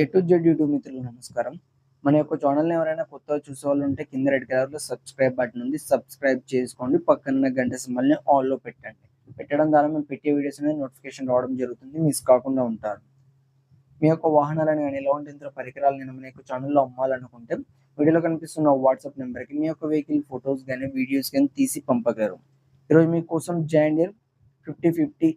A to Z YouTube మిత్రులు నమస్కారం. మన యొక్క ఛానల్ని ఎవరైనా కొత్తగా చూసే వాళ్ళు ఉంటే కింద రెడ్ కలర్లో సబ్స్క్రైబ్ బటన్ ఉంది. సబ్స్క్రైబ్ చేసుకోండి. పక్కన గంట సింబల్ని ఆల్లో పెట్టండి. పెట్టడం ద్వారా మేము పెట్టే వీడియోస్ అనేది నోటిఫికేషన్ రావడం జరుగుతుంది. మిస్ కాకుండా ఉంటారు. మీ యొక్క వాహనాలను కానీ ఎలాంటి ఇతర పరికరాలు నేను మన యొక్క ఛానల్లో అమ్మాలనుకుంటే వీడియోలో కనిపిస్తున్న వాట్సాప్ నెంబర్కి మీ యొక్క వెహికల్ ఫొటోస్ కానీ వీడియోస్ కానీ తీసి పంపగలరు. ఈరోజు మీకోసం ఇయర్ ఫిఫ్టీ ఫిఫ్టీ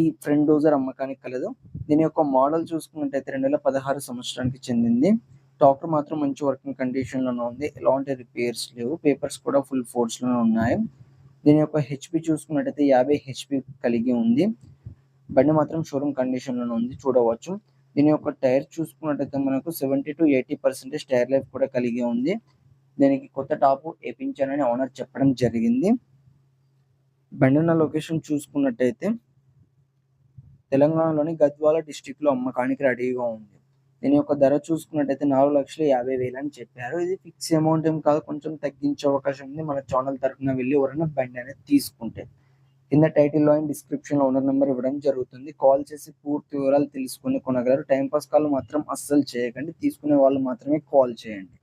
ఈ ఫ్రంట్ డోజర్ అమ్మకానికి కలదు. దీని యొక్క మోడల్ చూసుకున్నట్టయితే రెండు వేల పదహారు సంవత్సరానికి చెందింది. టాక్టర్ మాత్రం మంచి వర్కింగ్ కండిషన్లోనే ఉంది. ఎలాంటి రిపేర్స్ లేవు. పేపర్స్ కూడా ఫుల్ ఫోర్స్లోనే ఉన్నాయి. దీని యొక్క హెచ్పి చూసుకున్నట్టయితే యాభై హెచ్పి కలిగి ఉంది. బండి మాత్రం షోరూమ్ కండిషన్లోనే ఉంది. చూడవచ్చు. దీని యొక్క టైర్ చూసుకున్నట్టయితే మనకు seventy to eighty percentage tyre life కూడా కలిగి ఉంది. దీనికి కొత్త టాపు వేపించానని ఓనర్ చెప్పడం జరిగింది. బండి ఉన్న లొకేషన్ చూసుకున్నట్టయితే తెలంగాణలోని గద్వాల డిస్టిక్లో అమ్మకానికి రెడీగా ఉంది. దీని యొక్క ధర చూసుకున్నట్టయితే నాలుగు లక్షల యాభై వేలు అని చెప్పారు. ఇది ఫిక్స్ అమౌంట్ ఏం కాదు కొంచెం తగ్గించే అవకాశం ఉంది. మన ఛానల్ తరఫున వెళ్ళి ఎవరైనా బండి అనేది తీసుకుంటే. కింద టైటిల్లో అండ్ డిస్క్రిప్షన్లో ఓనర్ నెంబర్ ఇవ్వడం జరుగుతుంది. కాల్ చేసి పూర్తి వివరాలు తెలుసుకుని కొనగలరు. టైం పాస్ కాల్ మాత్రం అస్సలు చేయకండి. తీసుకునే వాళ్ళు మాత్రమే కాల్ చేయండి.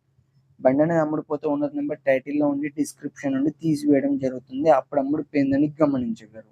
బండి అనేది అమ్ముడిపోతే ఓనర్ నెంబర్ టైటిల్లో ఉండి డిస్క్రిప్షన్ నుండి తీసివేయడం జరుగుతుంది. అప్పుడు అమ్ముడిపోయిందని గమనించగలరు.